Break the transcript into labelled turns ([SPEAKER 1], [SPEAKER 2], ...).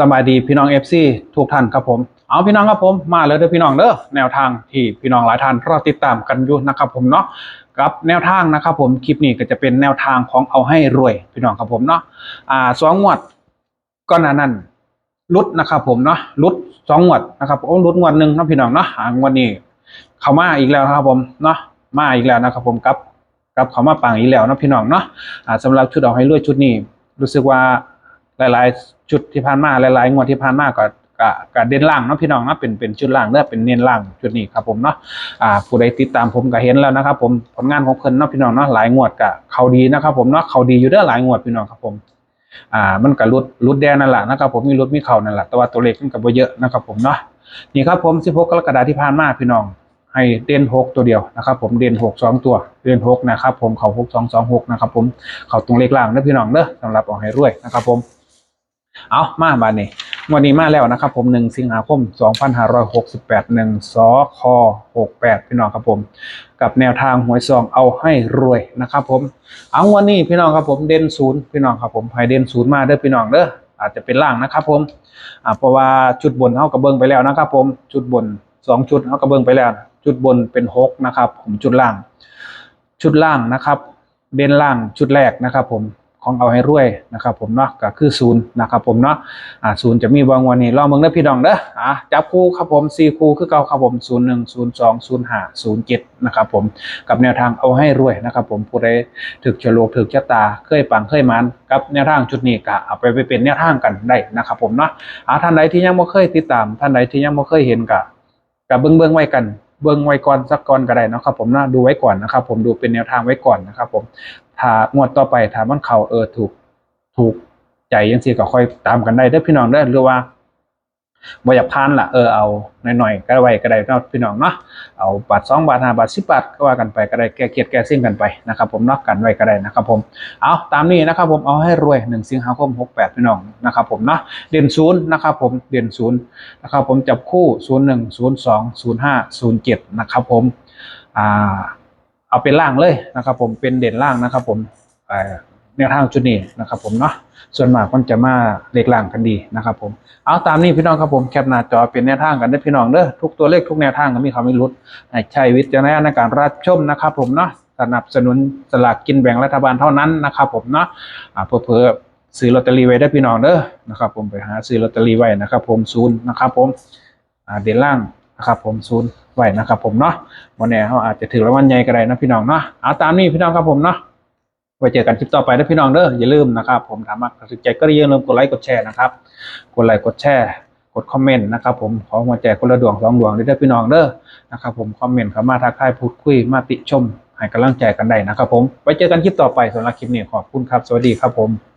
[SPEAKER 1] สบายดีพี่น้องเอฟซีทุกท่านครับผมเอาพี่น้องครับผมมาเลยเด้อพี่น้องเด้อแนวทางที่พี่น้องหลายท่านรอติดตามกันอยู่นะครับผมเนาะกับแนวทางนะครับผมคลิปนี้ก็จะเป็นแนวทางของเอาให้รวยพี่น้องครับผมเนาะอ่าสองงวดก็นานั่นลุดนะครับผมเนาะลุดสองงวดนะครับโอ้ลุดงวดหนึ่งนะพี่น้องเนาะอ่างวดนี้ เข้ามาอีกแล้วนะครับผมเนาะมาอีกแล้วนะครับผมกับกับเขามาปังอีกแล้วนะพี่น้องเนาะอ่าสำหรับชุดเอาให้รวยชุดนี้ รู้สึกว่า หลายๆชุดที่ผ่านมาหลายๆงวดที่ผ่านมาก็ก็ก็เด่นล่างเนาะพี่น้องเนาะเป็นเป็นชุดล่างเด้อเป็นเน้นล่างชุดนี้ครับผมเนาะอ่าผู้ใดติดตามผมก็เห็นแล้วนะครับผมผลงานของเพิ่นเนาะพี่น้องเนาะหลายงวดก็เขาดีนะครับผมเนาะเขาดีอยู่เด้อหลายงวดพี่น้องครับผมอ่ามันก็รุดรุดแดงนั่นแหละนะครับผมมีรุดมีเข่านั่นแหละแต่ว่าตัวเลขมันก็บ่เยอะนะครับผมเนาะนี่ครับผม16กรกฎาคมที่ผ่านมาพี่น้องให้เด่นหกตัวเดียวนะครับผมเด่นหกสองตัวเด่นหกนะครับผมเขาหกสองสองหกนะครับผมเขาตรงเลขล่างนะพี่น้องเด้อสำหรับออกให้รวยนะครับผม เอามาบานนี้วันนี้มาแล้วนะครับผมหนึ่งสิงหาคมสองพันห้าร้อยหกสิบแปดหนึ่งสคหกแปดพี่น้องครับผม กับแนวทางหวยซองเอาให้รวยนะครับผม เอาวันนี้พี่น้องครับผมเด่นศูนย์พี่น้องครับผมให้เด่นศูนย์มาเด้อพี่น้องเด้ออาจจะเป็นล่างนะครับผมอ่าเพราะว่าชุดบนเขากระเบิงไปแล้วนะครับผมชุดบนสองชุดเขากระเบิงไปแล้วจุดบนเป็นหกนะครับผมชุดล่าง ชุดล่างนะครับ เด่นล่างชุดแรกนะครับผม ของเอาให้รวยนะครับผมเนาะก็คือศูนย์นะครับผมเนาะอ่าศูนย์จะมีบางวันนี้ลองเบิ่งเด้อพี่น้องเด้ออะจับคู่ครับผมสี่คู่คือเก่าครับผมศูนย์หนึ่งศูนย์สองศูนย์ห้าศูนย์เจ็ดนะครับผมกับแนวทางเอาให้รวยนะครับผมผู้ใดถึกฉลกถึกชะตาเคยปังเคยมันกับแนวทางชุดนี้ก็เอาไปไปเป็นแนวทางกันได้นะครับผมเนาะอ่าท่านใดที่ยังไม่เคยติดตาม ท่านใดที่ยังไม่เคยเห็นก็กับเบิ่งเบิ่งไว้กันเบิ่งไว้ก่อนสักก่อนก็ได้นะครับผมนะดูไว้ก่อนนะครับผมดูเป็นแนวทางไว้ก่อนนะครับผม ถ้างวดต่อไปถ้ามันเขาเออถูกถูกใจยังซี่ก็ค่อยตามกันได้เด้อพี่น้องเด้อหรือว่าบ่อยากพานล่ะเออเอาหน่อยๆก็ไว้ก็ได้เนาะพี่น้องเนาะเอาบาท2บาท5บาท10บบาทก็ว่ากันไปก็ได้แก้เครียดแก้ซิ่งกันไปนะครับผมเนาะกันไว้ก็ได้นะครับผมเอาตามนี้นะครับผมเอาให้รวย1สิงหาคม68พี่น้องนะครับผมเนาะเด่นศูนย์นะครับผมเด่นศูนย์นะครับผมจับคู่0 1 0 2 0 5 0 7นะครับผมอ่า เอาเป็นล่างเลยนะครับ ผมเป็นเด่นล่างนะครับ ผมแนวทางจุดนี้นะครับ ผมเนาะส่วนมากมันจะมาเลขล่างกันดีนะครับ ผมเอาตามนี้พี่น้องครับผมแคปหน้าจอเป็นแนวทางกันได้พี่น้องเด้อทุกตัวเลขทุกแนวทางก็มีคำไม่รุดใช้วิจารณญาณในการรับชมนะครับ ผมเนาะสนับสนุนสลากกินแบ่งรัฐบาลเท่านั้นนะครับ ผมเนาะอ่าเพื่อซื้อลอตเตอรี่ไว้ได้พี่น้องเด้อนะครับ ผมไปหาซื้อลอตเตอรี่ไว้นะครับ ผมศูนย์นะครับ ผมเด่นล่างนะครับ ผมศูนย์ ไว้นะครับผมเนาะวันนี้เขาอาจจะถือรางวัลใหญ่ก็ได้นะพี่น้องเนาะเอาตามนี้พี่น้องครับผมเนาะไว้เจอกันคลิปต่อไปนะพี่น้องเด้ออย่าลืมนะครับผมถามมากสนใจก็อย่าลืมกดไลค์กดแชร์นะครับกดไลค์กดแชร์กดคอมเมนต์นะครับผมขอหัวใจคนละดวงสองดวงด้เด้อพี่น้องเด้อนะครับผมคอมเมนต์เข้ามาทักทายพูดคุยมาติชมให้กำลังใจกันได้นะครับผมไว้เจอกันคลิปต่อไปสำหรับคลิปนี้ขอบคุณครับ สวัสดีครับผม